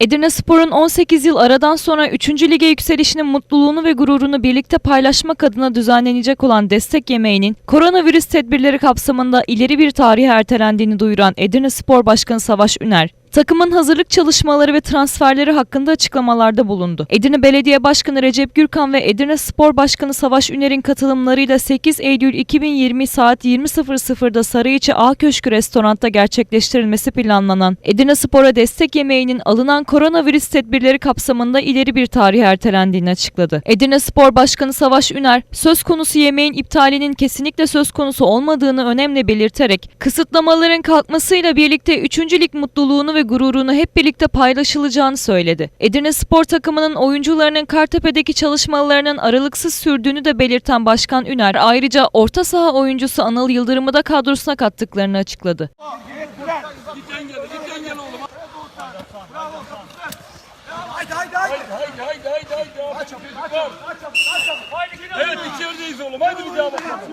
Edirne Spor'un 18 yıl aradan sonra 3. lige yükselişinin mutluluğunu ve gururunu birlikte paylaşmak adına düzenlenecek olan destek yemeğinin koronavirüs tedbirleri kapsamında ileri bir tarihe ertelendiğini duyuran Edirne Spor Başkanı Savaş Üner, takımın hazırlık çalışmaları ve transferleri hakkında açıklamalarda bulundu. Edirne Belediye Başkanı Recep Gürkan ve Edirne Spor Başkanı Savaş Üner'in katılımlarıyla 8 Eylül 2020 saat 20.00'da Sarıyiçi A Köşkü restoranda gerçekleştirilmesi planlanan Edirne Spor'a destek yemeğinin alınan koronavirüs tedbirleri kapsamında ileri bir tarihe ertelendiğini açıkladı. Edirne Spor Başkanı Savaş Üner, söz konusu yemeğin iptalinin kesinlikle söz konusu olmadığını önemli belirterek, kısıtlamaların kalkmasıyla birlikte 3. lig mutluluğunu ve gururunu hep birlikte paylaşılacağını söyledi. Edirne Spor takımının oyuncularının Kartepe'deki çalışmalarının aralıksız sürdüğünü de belirten Başkan Üner, ayrıca orta saha oyuncusu Anıl Yıldırım'ı da kadrosuna kattıklarını açıkladı. Evet içerideyiz oğlum. Hadi bir daha bakalım.